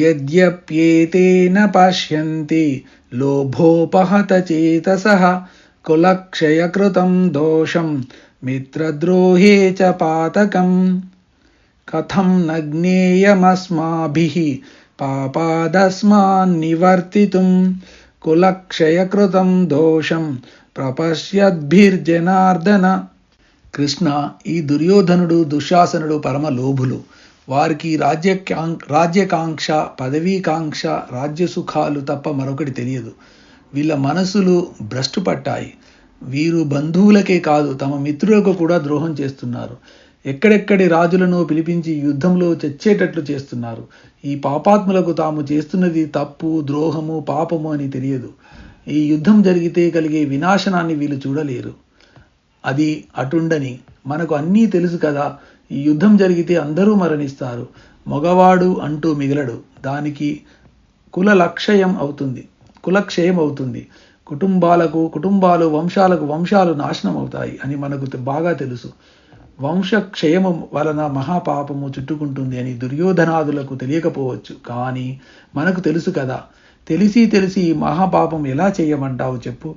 యద్యప్యేతేన పశ్యంతి లోభోపహత చేతసః కులక్షయకృతం దోషం మిత్రద్రోహే చ పాతకం కథం న జ్ఞేయమస్మాభిः పాపాదస్మాన్నివర్తితుం కులక్షయకృతం దోషం ప్రపశ్యద్భిర్జనార్దన కృష్ణ ఈ దుర్యోధనుడు దుశ్శాసనుడు పరమ లోభులు వారికి రాజ్యకాం రాజ్యకాంక్ష పదవీకాంక్ష రాజ్య సుఖాలు తప్ప మరొకటి తెలియదు. వీళ్ళ మనసులు భ్రష్టు పట్టాయి వీరు బంధువులకే కాదు తమ మిత్రులకు కూడా ద్రోహం చేస్తున్నారు. ఎక్కడెక్కడి రాజులను పిలిపించి యుద్ధంలో చచ్చేటట్లు చేస్తున్నారు. ఈ పాపాత్ములకు తాము చేస్తున్నది తప్పు ద్రోహము పాపము అని తెలియదు. ఈ యుద్ధం జరిగితే కలిగే వినాశనాన్ని వీళ్ళు చూడలేరు. అది అటుండని. మనకు అన్నీ తెలుసు కదా ఈ యుద్ధం జరిగితే అందరూ మరణిస్తారు. మగవాడు అంటూ మిగలడు. దానికి కుల లక్షయం అవుతుంది. కులక్షయం అవుతుంది. కుటుంబాలకు కుటుంబాలు వంశాలకు వంశాలు నాశనం అవుతాయి అని మనకు బాగా తెలుసు. వంశక్షయము వలన మహాపాపము చుట్టుకుంటుంది అని దుర్యోధనాదులకు తెలియకపోవచ్చు. కానీ మనకు తెలుసు కదా. తెలిసి తెలిసి ఈ మహాపాపం ఎలా చేయమంటావు చెప్పు.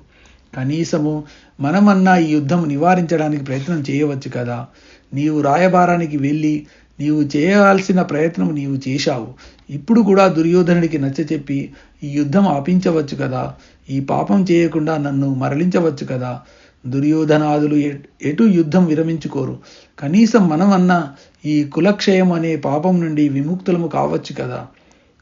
కనీసము మనమన్నా ఈ యుద్ధం నివారించడానికి ప్రయత్నం చేయవచ్చు కదా? నీవు రాయబారానికి వెళ్ళి నీవు చేయాల్సిన ప్రయత్నం నీవు చేశావు. ఇప్పుడు కూడా దుర్యోధనుడికి నచ్చచెప్పి ఈ యుద్ధం ఆపించవచ్చు కదా? ఈ పాపం చేయకుండా నన్ను మరలించవచ్చు కదా? దుర్యోధనాదులు ఎటు యుద్ధం విరమించుకోరు. కనీసం మనమన్నా ఈ కులక్షయం అనే పాపం నుండి విముక్తులము కావచ్చు కదా?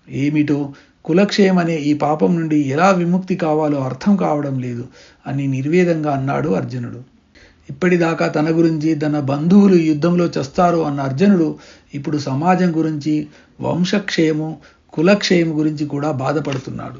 ఏమిటో కులక్షయం అనే ఈ పాపం నుండి ఎలా విముక్తి కావాలో అర్థం కావడం లేదు అని నిర్వేదంగా అన్నాడు అర్జునుడు. ఇప్పటిదాకా తన గురించి తన బంధువులు యుద్ధంలో చస్తారు అన్న అర్జునుడు ఇప్పుడు సమాజం గురించి వంశక్షయము కులక్షయం గురించి కూడా బాధపడుతున్నాడు.